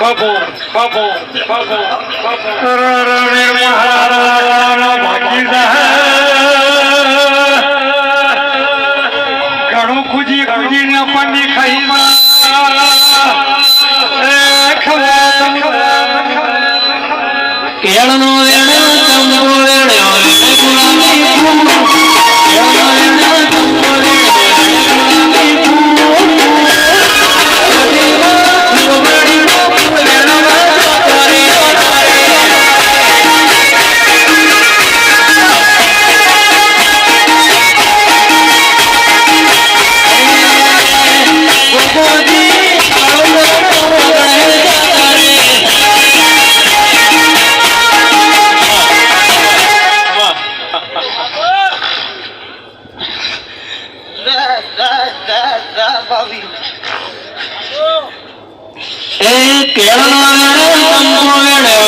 બાપુ બાપુ બાપુ બાપુ રણે મહારાણા ભાગીદાર ઘણું ખુજી ખુજી ને પંડી ખાઈ વેણો ચંપો એ કેળનો વેણો ચંપો વેણ્યો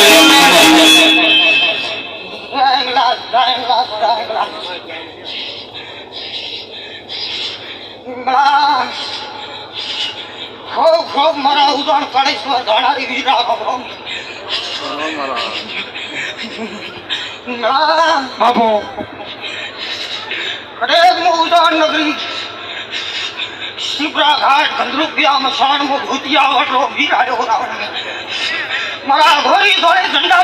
ખૂબ ખૂબ મારા ઉદાણ કાળેશ્વર ગાણારી વીરા ભગવાન બાપુ કડેક મો ઉદાણ નગરી શિપ્રા ઘાટ કંદરૂપિયા મસાણ મો ભૂતિયા વટરો વીરાયો રાવણ. મારા ઘોરી ધોળે ઝંડા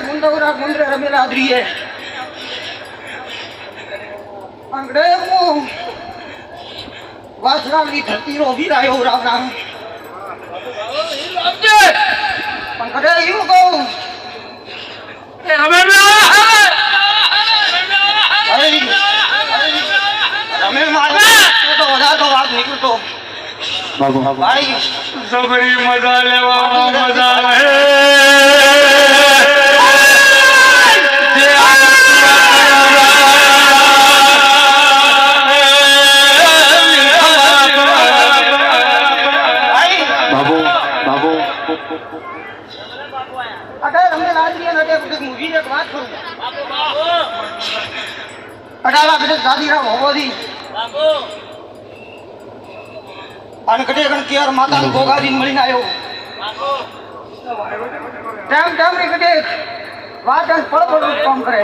ગુંદવરા ગુંદરે રમેલા દ્રીએ અંગડે હું વાસરાની ધરતીનો વીરાયો રાવણા પણ કટે એવું કહું રમે મારે તો વધારે તો વાત નીકળતો ભાઈ સબરી મજા લેવામાં મજા હે જે ભાઈ દાદી હોવાથી રમે રાજ્ય ને અટે કુછ મૂવી એક વાત કરું અટાલા કટે ગાદીરામ હોવોથી અને કટે કણ કેર માતા ગોગાજી મળીને આવ્યો. ટાઈમ ટાઈમની કટે વાત અને ફળ ફળ કામ કરે.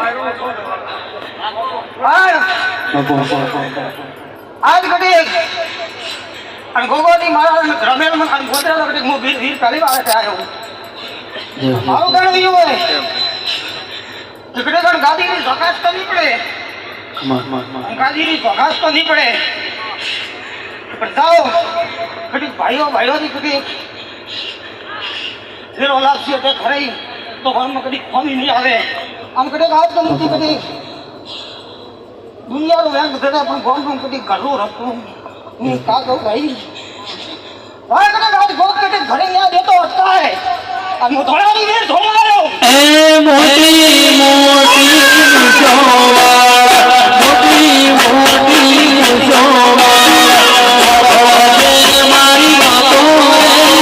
આજ કટે અને મારા રમેલ મન અને ગોતરા કટે મો વીર વીર પહેલી વાર છે આવ્યો મારું ગણ એવું હોય. ટીકડે ગણ ગાદીની ધકાસ તો નહીં પડે ગાદીની ધકાસ તો નહીં પડે પણ તાઓ કદી ભાઈઓ ભાઈઓની કદી ફેર ઓલાવશે તે ખરાઈ તો ઘરમાં કદી ખોમી નહીં આવે. આમ કદાચ આવતો નથી કદી. દુનિયાનું વેંગ ધરે પણ ઘરનું કદી ઘરનું રખવું હું કા કહું ભાઈ? ભાઈ કદાચ આજ ગોળ કદી ઘરે યાદ દેતો અટકાય આ મોઢાની વેર ધોમાયો મોટી મોટી